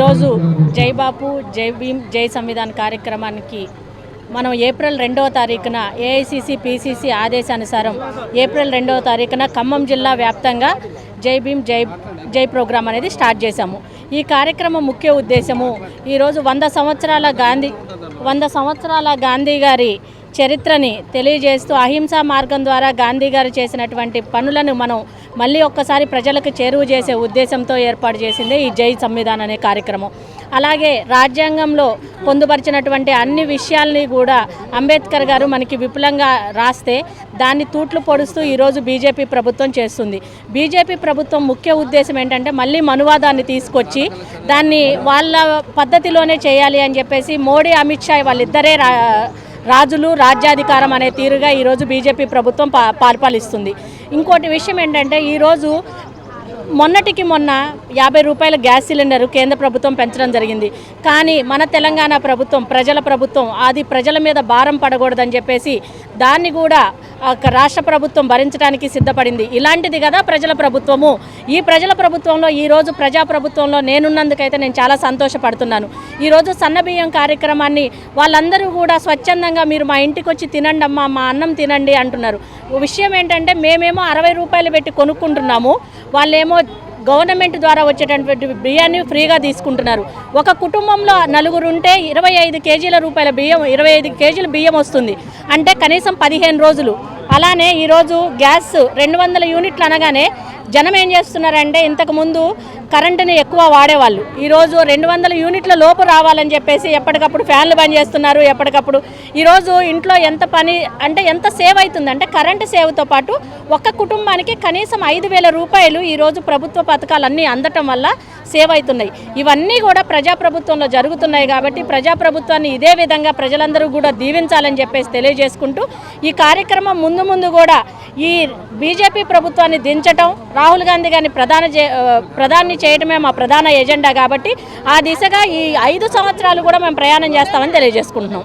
ఈరోజు జై బాపు జై భీమ్ జై సంవిధాన్ కార్యక్రమానికి మనం ఏప్రిల్ రెండవ తారీఖున ఏఐసిసి పిసిసి ఆదేశానుసారం ఏప్రిల్ రెండవ తారీఖున ఖమ్మం జిల్లా వ్యాప్తంగా జై భీమ్ జై జై ప్రోగ్రాం అనేది స్టార్ట్ చేశాము. ఈ కార్యక్రమం ముఖ్య ఉద్దేశము ఈరోజు వంద సంవత్సరాల గాంధీ వంద సంవత్సరాల గాంధీ గారి చరిత్రని తెలియజేస్తూ అహింసా మార్గం ద్వారా గాంధీ గారు చేసినటువంటి పనులను మనం మళ్ళీ ఒక్కసారి ప్రజలకు చేరువ చేసే ఉద్దేశంతో ఏర్పాటు చేసిందే ఈ జై సంవిధాన్ అనే కార్యక్రమం. అలాగే రాజ్యాంగంలో పొందుపరిచినటువంటి అన్ని విషయాల్ని కూడా అంబేద్కర్ గారు మనకి విపులంగా రాస్తే దాన్ని తూట్లు పొడుస్తూ ఈరోజు బీజేపీ ప్రభుత్వం చేస్తుంది. బీజేపీ ప్రభుత్వం ముఖ్య ఉద్దేశం ఏంటంటే మళ్ళీ మనువాదాన్ని తీసుకొచ్చి దాన్ని వాళ్ళ పద్ధతిలోనే చేయాలి అని చెప్పేసి మోడీ అమిత్ షా వాళ్ళిద్దరే రా రాజులు రాజ్యాధికారం అనే తీరుగా ఈరోజు బీజేపీ ప్రభుత్వం పా పరిపాలిస్తుంది. ఇంకోటి విషయం ఏంటంటే ఈరోజు మొన్నటికి మొన్న యాభై రూపాయల గ్యాస్ సిలిండర్ కేంద్ర ప్రభుత్వం పెంచడం జరిగింది. కానీ మన తెలంగాణ ప్రభుత్వం ప్రజల ప్రభుత్వం అది ప్రజల మీద భారం పడకూడదని చెప్పేసి దాన్ని కూడా రాష్ట్ర ప్రభుత్వం భరించడానికి సిద్ధపడింది. ఇలాంటిది కదా ప్రజల ప్రభుత్వము. ఈ ప్రజల ప్రభుత్వంలో ఈరోజు ప్రజా ప్రభుత్వంలో నేనున్నందుకైతే నేను చాలా సంతోషపడుతున్నాను. ఈరోజు సన్నబియ్యం కార్యక్రమాన్ని వాళ్ళందరూ కూడా స్వచ్ఛందంగా మీరు మా ఇంటికి వచ్చి తినండి అమ్మా మా అన్నం తినండి అంటున్నారు. విషయం ఏంటంటే మేమేమో అరవై రూపాయలు పెట్టి కొనుక్కుంటున్నాము. వాళ్ళేమో గవర్నమెంట్ ద్వారా వచ్చేటటువంటి బియ్యాన్ని ఫ్రీగా తీసుకుంటున్నారు. ఒక కుటుంబంలో నలుగురు ఉంటే ఇరవై ఐదు కేజీల రూపాయల బియ్యం ఇరవై ఐదు కేజీల బియ్యం వస్తుంది. అంటే కనీసం పదిహేను రోజులు. అలానే ఈరోజు గ్యాస్ రెండు వందల యూనిట్లు అనగానే జనం ఏం చేస్తున్నారంటే ఇంతకుముందు కరెంటుని ఎక్కువ వాడేవాళ్ళు. ఈరోజు రెండు వందల యూనిట్ల లోపు రావాలని చెప్పేసి ఎప్పటికప్పుడు ఫ్యాన్లు బంద్ చేస్తున్నారు ఎప్పటికప్పుడు. ఈరోజు ఇంట్లో ఎంత పని అంటే ఎంత సేవ్ అవుతుంది? అంటే కరెంటు సేవ్తో పాటు ఒక్క కుటుంబానికి కనీసం ఐదు వేల రూపాయలు ఈరోజు ప్రభుత్వ పథకాలన్నీ అందటం వల్ల సేవ్ అవుతున్నాయి. ఇవన్నీ కూడా ప్రజాప్రభుత్వంలో జరుగుతున్నాయి కాబట్టి ప్రజాప్రభుత్వాన్ని ఇదే విధంగా ప్రజలందరూ కూడా దీవించాలని చెప్పేసి తెలియజేసుకుంటూ ఈ కార్యక్రమం ముందు ముందు కూడా ఈ బీజేపీ ప్రభుత్వాన్ని దించటం రాహుల్ గాంధీ గారిని ప్రధాన ప్రధాని చేయడమే మా ప్రధాన ఎజెండా కాబట్టి ఆ దిశగా ఈ ఐదు సంవత్సరాలు కూడా మేము ప్రయాణం చేస్తామని తెలియజేసుకుంటున్నాం.